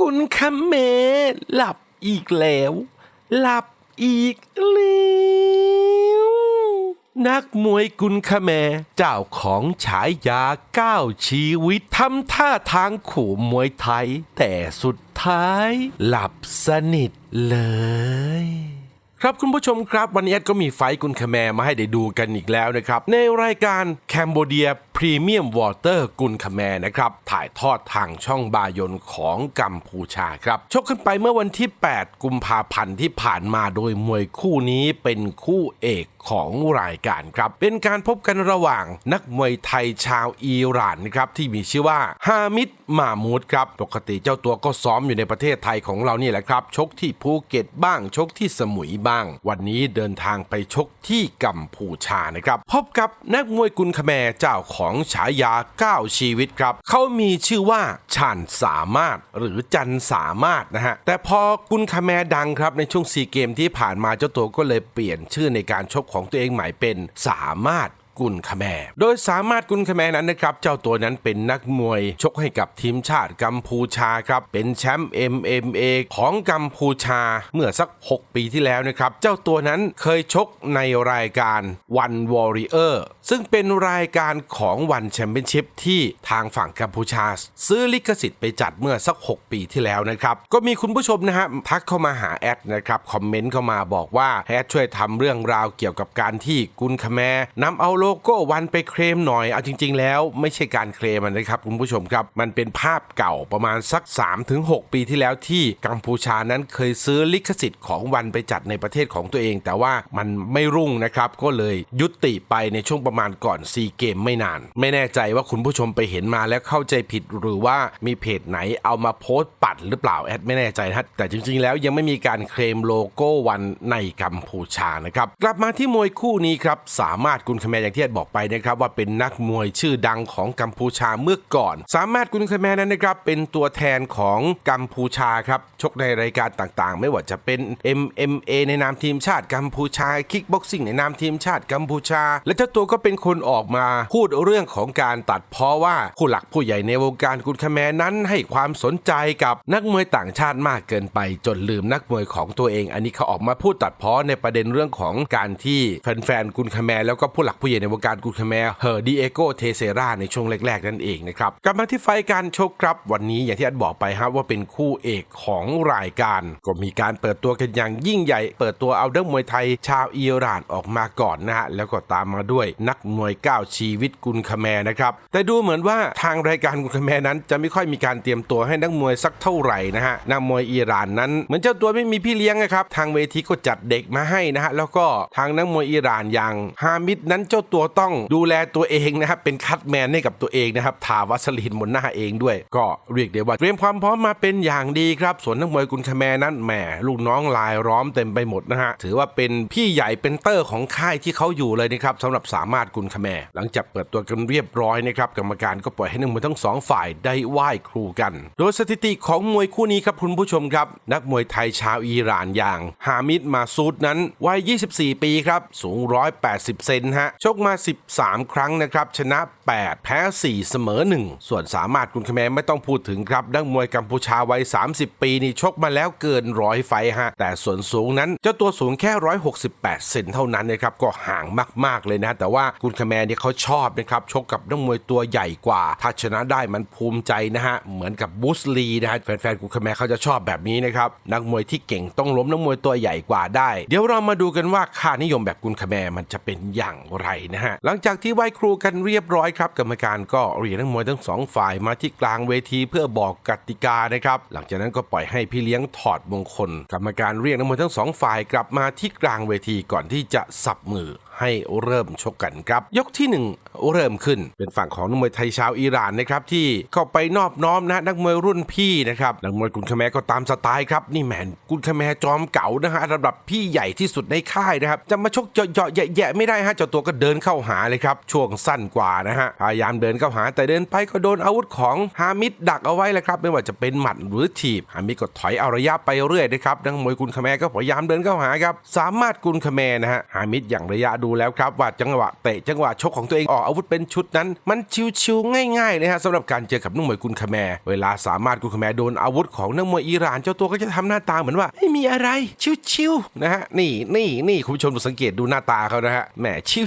กุนคำเมหลับอีกแล้ว หลับอีกแล้วนักมวยกุนคาแมเจ้าของฉายาเก้าชีวิตทำท่าทางขู่มวยไทย แต่สุดท้ายหลับสนิทเลยครับคุณผู้ชมครับ วันนี้แอดก็มีไฟกุนคาแมมาให้ได้ดูกันอีกแล้วนะครับ ในรายการแคนโบเดีย พรีเมียมวอเตอร์กุนคาแมนะครับ ถ่ายทอดทางช่องบายนของกัมพูชาครับ ชกขึ้นไปเมื่อวันที่ 8 กุมภาพันธ์ที่ผ่านมาโดยมวยคู่นี้เป็นคู่เอกของรายการครับ เป็นการพบกันระหว่างนักมวยไทยชาวอิหร่านนะครับที่มีชื่อว่าฮามิดมามูดครับ ปกติเจ้าตัวก็ซ้อมอยู่ในประเทศไทยของเรานี่แหละครับ ชกที่ภูเก็ตบ้าง ชกที่สมุยบ้าง วันนี้เดินทางไปชกที่กัมพูชานะครับ พบกับนักมวยกุนคแมเจ้าของสองฉายา 9 ชีวิตครับ เขามีชื่อว่าชันสามารถหรือจันสามารถนะฮะ แต่พอกุนคาแมดังครับในช่วงซีเกมที่ผ่านมาเจ้าตัวก็เลยเปลี่ยนชื่อในการชกของตัวเองใหม่เป็นสามารถกุลคแมโดยสามารถกุลคแมนั้นนะครับ เจ้าตัวนั้นเป็นนักมวย ชกให้กับทีมชาติกัมพูชาครับ เป็นแชมป์ MMA ของกัมพูชาเมื่อสัก 6 ปีที่แล้วนะครับ เจ้าตัวนั้นเคยชกในรายการ One Warrior ซึ่งเป็นรายการของ One Championship ที่ทางฝั่งกัมพูชา ซื้อลิขสิทธิ์ไปจัดเมื่อสัก 6 ปีที่แล้วนะครับ ก็มีคุณผู้ชมนะฮะทักเข้ามาหาแอดนะครับ คอมเมนต์เข้ามาบอกว่าแอดช่วยทำเรื่องราวเกี่ยวกับการที่กุลคแมร์นำเอาโลโก้วันไปเคลมหน่อย เอาจริง ๆ แล้วไม่ใช่การเคลมนะครับคุณผู้ชมครับ มันเป็นภาพเก่าประมาณสัก 3-6 ปีที่แล้วที่กัมพูชานั้นเคยซื้อลิขสิทธิ์ของวันไปจัดในประเทศของตัวเอง แต่ว่ามันไม่รุ่งนะครับก็เลยยุติไปในช่วงประมาณก่อนซีเกมไม่นาน ไม่แน่ใจว่าคุณผู้ชมไปเห็นมาแล้วเข้าใจผิดหรือว่ามีเพจไหนเอามาโพสต์ปัดหรือเปล่าแอดไม่แน่ใจนะแต่จริงๆ แล้วยังไม่มีการเคลมโลโก้วันในกัมพูชานะครับกลับมาที่มวยคู่นี้ครับสามารถกุลคแมร์อย่างที่แอดบอกไปนะครับว่าเป็นนักมวยชื่อดังของกัมพูชาเมื่อก่อน สามารถกุลคแมร์นั้นนะครับเป็นตัวแทนของกัมพูชาครับชกในรายการต่างๆ ไม่ว่าจะเป็น MMA ในนามทีมชาติกัมพูชาคิกบ็อกซิ่งในนามทีมชาติกัมพูชา และเจ้าตัวก็เเป็นคนออกมาพูดเรื่องของการตัดเพ้อว่าผู้หลักผู้ใหญ่ในวงการกุลคแมร์นั้นให้ความสนใจกับนักมวยต่างชาติมากเกินไป จนลืมนักมวยของตัวเอง อันนี้เขาออกมาพูดตัดเพ้อในประเด็นเรื่องของการที่แฟนๆกุลคแมร์แล้วก็ผู้หลักผู้ใหญ่ในวงการกุลคแมร์เฮอร์ดิเอโกเทเซราในช่วงแรกๆนั่นเองนะครับกลับมาที่ไฟการชกครับวันนี้อย่างที่อันบอกไปครับว่าเป็นคู่เอกของรายการ ก็มีการเปิดตัวกันอย่างยิ่งใหญ่ เปิดตัวเอาเรื่องมวยไทยชาวอิหร่านออกมาก่อนนะฮะแล้วก็ตามมาด้วยนักมวยก้าวชีวิตกุลคแมนะครับ แต่ดูเหมือนว่าทางรายการกุลคแมนั้น จะไม่ค่อยมีการเตรียมตัวให้นักมวยสักเท่าไหร่นะฮะนักมวยอิหร่านนั้น เหมือนเจ้าตัวไม่มีพี่เลี้ยงนะครับ ทางเวทีก็จัดเด็กมาให้นะฮะแล้วก็ทางนักมวยอิหร่านอย่างฮามิดนั้นเจ้าตัวต้องดูแลตัวเองนะครับเป็นคัดแมนให้กับตัวเองนะครับทาวัสลีนบนหน้าเองด้วย ก็เรียกได้ว่าเตรียมความพร้อมมาเป็นอย่างดีครับ ส่วนนักมวยกุลคแมนั้นแหมลูกน้องลายล้อมเต็มไปหมดนะฮะถือว่าเป็นพี่ใหญ่เป็นเตอร์ของค่ายที่เขาอยู่เลยนะครับสำหรับสามารถกุลคแมหลังจากเปิดตัวกันเรียบร้อยนะครับกรรมการก็ปล่อยให้นักมวยทั้งสองฝ่ายได้ไหว้ครูกัน โดยสถิติของมวยคู่นี้ครับคุณผู้ชมครับ นักมวยไทยชาวอิหร่านอย่าง ฮามิดมาซูดนั้นวัย 24 ปีครับสูง 180 เซนฮะชกมา 13 ครั้งนะครับชนะ 8 แพ้ 4 เสมอ 1 ส่วนสามารถกุลคแมไม่ต้องพูดถึงครับนักมวยกัมพูชาวัย 30 ปีนี่ชกมาแล้วเกินร้อยไฟฮะ แต่ส่วนสูงนั้นเจ้าตัวสูงแค่ 168 เซนเท่านั้นนะครับ ก็ห่างมาก ๆ เลยนะ แต่ว่ากุลคแมเนี่ยเขาชอบนะครับ ชกกับนักมวยตัวใหญ่กว่า ถ้าชนะได้มันภูมิใจนะฮะ เหมือนกับบูสลีนะฮะ แฟนๆกุลคแมเขาจะชอบแบบนี้นะครับ นักมวยที่เก่งต้องล้มนักมวยตัวใหญ่กว่าได้ เดี๋ยวเรามาดูกันว่าค่านิยมแบบกุลคแมมันจะเป็นอย่างไรนะฮะ หลังจากที่ไหว้ครูกันเรียบร้อยครับกรรมการก็เรียกนักมวยทั้งสองฝ่ายมาที่กลางเวทีเพื่อบอกกติกานะครับหลังจากนั้นก็ปล่อยให้พี่เลี้ยงถอดมงคล กรรมการเรียกนักมวยทั้งสองฝ่ายกลับมาที่กลางเวทีก่อนที่จะสับมือ ให้เริ่มชกกันครับ ยกที่หนึ่งเริ่มขึ้นเป็นฝั่งของนักมวยไทยชาวอิหร่านนะครับที่เข้าไปนอบน้อมนะนักมวยรุ่นพี่นะครับนักมวยกุนคแมก็ตามสไตล์ครับนี่แมนกุนคแมจอมเก่านะฮะระดับพี่ใหญ่ที่สุดในค่ายนะครับจะมาชกเจาะแยะๆไม่ได้ฮะเจ้าตัวก็เดินเข้าหาเลยครับช่วงสั้นกว่านะฮะพยายามเดินเข้าหาแต่เดินไปก็โดนอาวุธของฮามิดดักเอาไว้แหละครับไม่ว่าจะเป็นหมัดหรือถีบฮามิดก็ถอยเอาระยะไปเรื่อยนะครับนักมวยกุนคแมก็พยายามเดินเข้าหาครับสามารถกุนคแมนะฮะฮามิดอย่างระยะดูแล้วครับว่าจังหวะเตะจังหวะชกของตัวเองออกอาวุธเป็นชุดนั้น มันชิวๆง่ายๆเลยฮะสำหรับการเจอกับนักมวยกุนคาแมเวลาสามารถกุนคาแมโดนอาวุธของนักมวยอิหร่านเจ้าตัวก็จะทำหน้าตาเหมือนว่าไม่มีอะไรชิวๆนะฮะนี่นี่นี่คุณผู้ชมสังเกตดูหน้าตาเขานะฮะแหม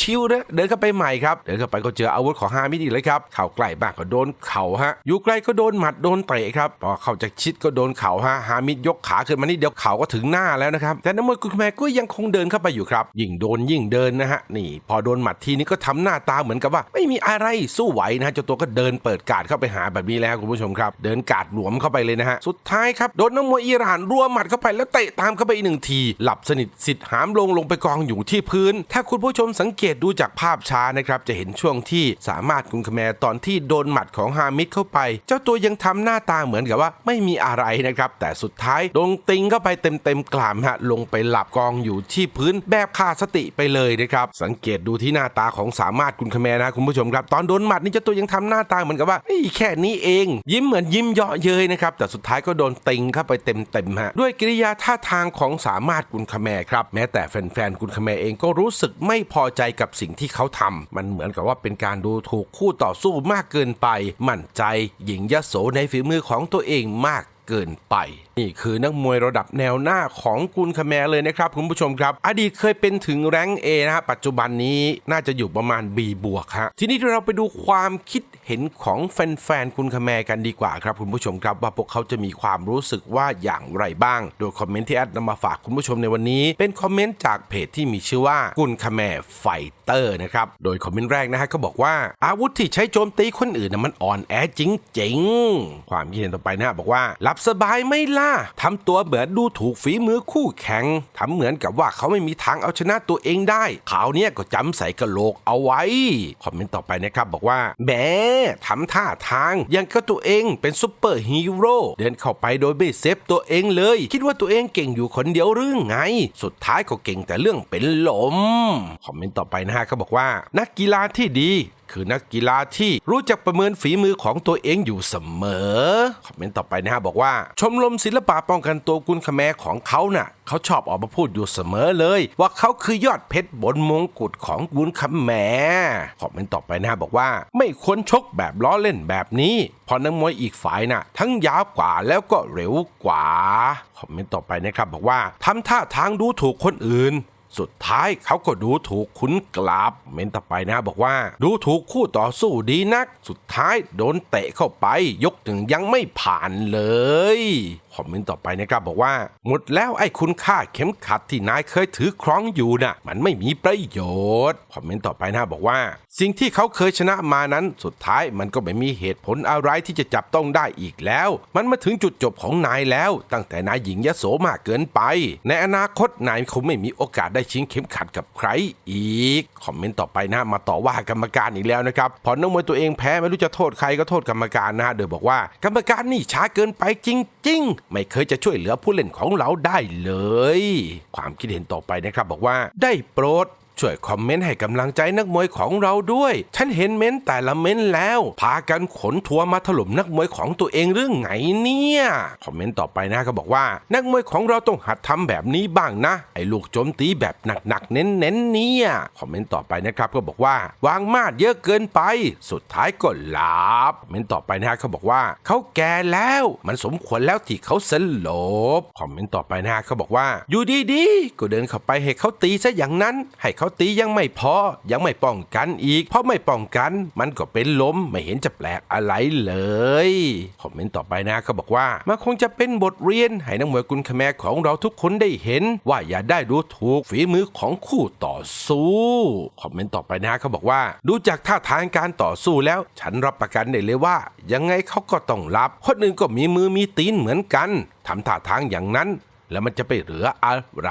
ชิวๆนะเดินเข้าไปใหม่ครับเดินเข้าไปก็เจออาวุธของฮามิดอีกเลยครับเข่าใกล้บ้างก็โดนเข่าฮะอยู่ไกลก็โดนหมัดโดนเตะครับพอเข้าจากชิดก็โดนเข่าฮะฮามิดยกขาขึ้นมานี่เดียวเข่าก็ถึงหน้าแล้วนะครับแต่นักมวยกุนคาแมก็ยังคงเดินเข้าไปอยู่ครับยิ่งโดนยิ่งเดินนะฮะนี่ พอโดนหมัดทีนี้ก็ทำหน้าตาเหมือนกับว่า ไม่มีอะไรสู้ไหวนะฮะเจ้าตัวก็เดินเปิดกาดเข้าไปหาแบบนี้แล้วคุณผู้ชมครับเดินกาดหลวมเข้าไปเลยนะฮะสุดท้ายครับโดนนักมวยอิหร่านรัวหมัดเข้าไปแล้วเตะตามเข้าไปอีกหนึ่งที หลับสนิทสิทธิ์หามลงลงไปกองอยู่ที่พื้น ถ้าคุณผู้ชมสังเกตดูจากภาพช้านะครับจะเห็นช่วงที่สามารถกุนคแมตอนที่โดนหมัดของฮามิดเข้าไป เจ้าตัวยังทำหน้าตาเหมือนกับว่าไม่มีอะไรนะครับแต่สุดท้ายโดนติงเข้าไปเต็มเต็มๆกลามฮะลงไปหลับกองอยู่ที่พื้นแบบขาดสติไปเลยนะครับ สังเกตดูที่หน้าตาของสามารถกุนคแมนะคุณผู้ชมครับ ตอนโดนหมัดนี่เจ้าตัวยังทำหน้าตาเหมือนกับว่าแค่นี้เอง ยิ้มเหมือนยิ้มเยาะเย้ยนะครับ แต่สุดท้ายก็โดนติงเข้าไปเต็มๆฮะด้วยกิริยาท่าทางของสามารถกุนคแมครับแม้แต่แฟนๆกุนคแมเองก็รู้สึกไม่พอใจกับสิ่งที่เขาทำมันเหมือนกับว่าเป็นการดูถูกคู่ต่อสู้มากเกินไป มั่นใจ หญิงยโสในฝีมือของตัวเองมาก เกินไป นี่คือนักมวยระดับแนวหน้าของกุนคาแมเลยนะครับคุณผู้ชมครับ อดีตเคยเป็นถึงแรง A นะฮะปัจจุบันนี้น่าจะอยู่ประมาณ B บวกฮะทีนี้เราไปดูความคิดเห็นของแฟนๆกุนคาแมกันดีกว่าครับคุณผู้ชมครับว่าพวกเขาจะมีความรู้สึกว่าอย่างไรบ้าง โดยคอมเมนต์ที่แอดนำมาฝากคุณผู้ชมในวันนี้ เป็นคอมเมนต์จากเพจที่มีชื่อว่ากุนคาแมไฟเตอร์นะครับโดยคอมเมนต์แรกนะฮะเขาบอกว่าอาวุธที่ใช้โจมตีคนอื่นนะมันอ่อนแอจริงๆความคิดเห็นต่อไปนะฮะบอกว่าหลับสบายไม่ล่ะทำตัวเหมือนดูถูกฝีมือคู่แข่งทำเหมือนกับว่าเขาไม่มีทางเอาชนะตัวเองได้ข่าวเนี้ยก็จำใส่กระโหลกเอาไว้ คอมเมนต์ต่อไปนะครับบอกว่าแหมทำท่าทางยังก็ตัวเองเป็นซุปเปอร์ฮีโร่เดินเข้าไปโดยไม่เซฟตัวเองเลย คิดว่าตัวเองเก่งอยู่คนเดียวหรือไง สุดท้ายก็เก่งแต่เรื่องเป็นลม คอมเมนต์ต่อไปนะฮะเขาบอกว่า นักกีฬาที่ดี คือนักกีฬาที่รู้จักประเมินฝีมือของตัวเองอยู่เสมอ คอมเมนต์ต่อไปนะฮะบอกว่า ชมรมศิลปะป้องกันตัวกุนคาแมของเขาน่ะเขาชอบออกมาพูดอยู่เสมอเลย ว่าเขาคือยอดเพชรบนมงกุฎของกุนคาแมคอมเมนต์ต่อไปนะฮะบอกว่า ไม่ควรชกแบบล้อเล่นแบบนี้พราะนักมวยอีกฝ่ายน่ะ ทั้งยาวกว่าแล้วก็เร็วกว่าคอมเมนต์ต่อไปนะครับบอกว่าทำท่าทางดูถูกคนอื่น สุดท้ายเขาก็ดูถูกคุณกลาบเมนต่อไปนะบอกว่า ดูถูกคู่ต่อสู้ดีนัก สุดท้ายโดนเตะเข้าไป ยกถึงยังไม่ผ่านเลยคอมเมนต์ต่อไปนะครับบอกว่า หมดแล้วไอ้คุณค่าเข็มขัดที่นายเคยถือครองอยู่น่ะมันไม่มีประโยชน์คอมเมนต์ต่อไปนะบอกว่า สิ่งที่เขาเคยชนะมานั้น สุดท้ายมันก็ไม่มีเหตุผลอะไรที่จะจับต้องได้อีกแล้ว มันมาถึงจุดจบของนายแล้ว ตั้งแต่นายหญิงยโสมากเกินไป ในอนาคตนายคงไม่มีโอกาสได้ชิงเข็มขัดกับใครอีกคอมเมนต์ต่อไปนะมาต่อว่ากรรมการอีกแล้วนะครับพอนักมวยตัวเองแพ้ไม่รู้จะโทษใครก็โทษกรรมการนะฮะโดยบอกว่ากรรมการนี่ช้าเกินไปจริง ๆไม่เคยจะช่วยเหลือผู้เล่นของเราได้เลย ความคิดเห็นต่อไปนะครับบอกว่าได้โปรด ช่วยคอมเมนต์ให้กำลังใจนักมวยของเราด้วย ฉันเห็นเม้นต์แต่ละเม้นต์แล้ว พากันขนทัวร์มาถล่มนักมวยของตัวเองเรื่องไงเนี่ยคอมเมนต์ต่อไปนะก็บอกว่า นักมวยของเราต้องหัดทำแบบนี้บ้างนะ ไอ้ลูกโจมตีแบบหนักๆเน้นๆเนี่ยคอมเมนต์ต่อไปนะครับก็บอกว่าวางมาดเยอะเกินไป สุดท้ายก็หลับคอมเมนต์ต่อไปนะเขาบอกว่าเขาแก่แล้วมันสมควรแล้วที่เขาสลบคอมเมนต์ต่อไปนะเขาบอกว่า อยู่ดีๆก็เดินเข้าไปให้เขาตีซะอย่างนั้นให้เขาตียังไม่พอ ยังไม่ป้องกันอีก เพราะไม่ป้องกันมันก็เป็นล้มไม่เห็นจะแปลกอะไรเลย คอมเมนต์ต่อไปนะเขาบอกว่า มันคงจะเป็นบทเรียน ให้นักมวยกุนคแมของเราทุกคนได้เห็น ว่าอย่าได้ดูถูกฝีมือของคู่ต่อสู้ คอมเมนต์ต่อไปนะเขาบอกว่า ดูจากท่าทางการต่อสู้แล้ว ฉันรับประกันได้เลยว่า ยังไงเขาก็ต้องรับ คนอื่นก็มีมือมีตีนเหมือนกันทำท่าทางอย่างนั้น แล้วมันจะไปเหลืออะไร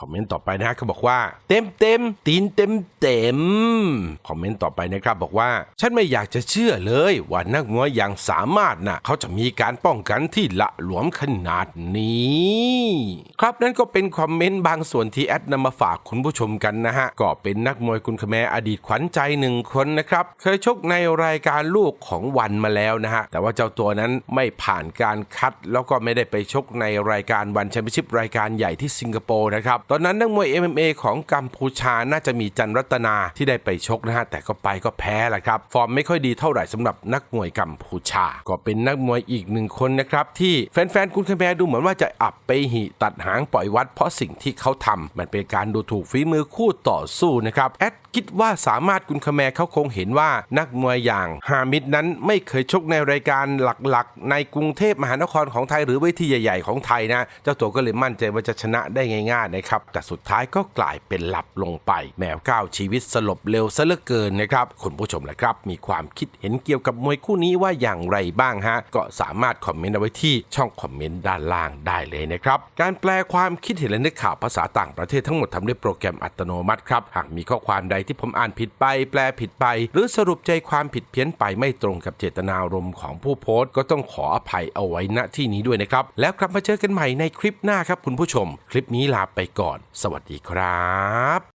คอมเมนต์ต่อไปนะฮะเขาบอกว่า เต็มเต็มตีนเต็มเต็มคอมเมนต์ต่อไปนะครับบอกว่า ฉันไม่อยากจะเชื่อเลยว่านักมวยอย่างสามารถนะเขาจะมีการป้องกันที่ละหลวมขนาดนี้ ครับนั่นก็เป็นคอมเมนต์บางส่วนที่แอดนำมาฝากคุณผู้ชมกันนะฮะก็เป็นนักมวยคุณคแมอดีตขวัญใจหนึ่งคนนะครับ เคยชกในรายการลูกของวันมาแล้วนะฮะแต่ว่าเจ้าตัวนั้นไม่ผ่านการคัดแล้วก็ไม่ได้ไปชกในรายการการวันแชมเปี้ยนชิพรายการใหญ่ที่สิงคโปร์นะครับตอนนั้นนักมวย MMA ของกัมพูชาน่าจะมีจันรัตนาที่ได้ไปชกนะฮะแต่ก็ไปก็แพ้แหละครับ ฟอร์มไม่ค่อยดีเท่าไหร่สำหรับนักมวยกัมพูชา ก็เป็นนักมวยอีกหนึ่งคนนะครับที่แฟนๆคุณคแมดูเหมือนว่าจะอับไปหิตัดหางปล่อยวัด เพราะสิ่งที่เขาทำมันเป็นการดูถูกฝีมือคู่ต่อสู้นะครับแอด คิดว่าสามารถกุนคแมเขาคงเห็นว่านักมวยอย่างฮามิดนั้นไม่เคยชกในรายการหลักๆ ในกรุงเทพมหานครของไทยหรือเวทีใหญ่ ๆ ของไทยนะ เจ้าตัวก็เลยมั่นใจว่าจะชนะได้ง่ายๆนะครับ แต่สุดท้ายก็กลายเป็นหลับลงไป แมวก้าวชีวิตสลบเร็วซะเหลือเกินนะครับคุณผู้ชมละครับ มีความคิดเห็นเกี่ยวกับมวยคู่นี้ว่าอย่างไรบ้างฮะก็สามารถคอมเมนต์เอาไว้ที่ช่องคอมเมนต์ด้านล่างได้เลยนะครับการแปลความคิดเห็นและนึกข่าวภาษาต่างประเทศทั้งหมดทำด้วยโปรแกรมอัตโนมัติครับหากมีข้อความใดที่ผมอ่านผิดไป แปลผิดไป หรือสรุปใจความผิดเพี้ยนไปไม่ตรงกับเจตนารมณ์ของผู้โพสต์ ก็ต้องขออภัยเอาไว้ณที่นี้ด้วยนะครับ แล้วกลับมาเจอกันใหม่ในคลิปหน้าครับคุณผู้ชม คลิปนี้ลาไปก่อน สวัสดีครับ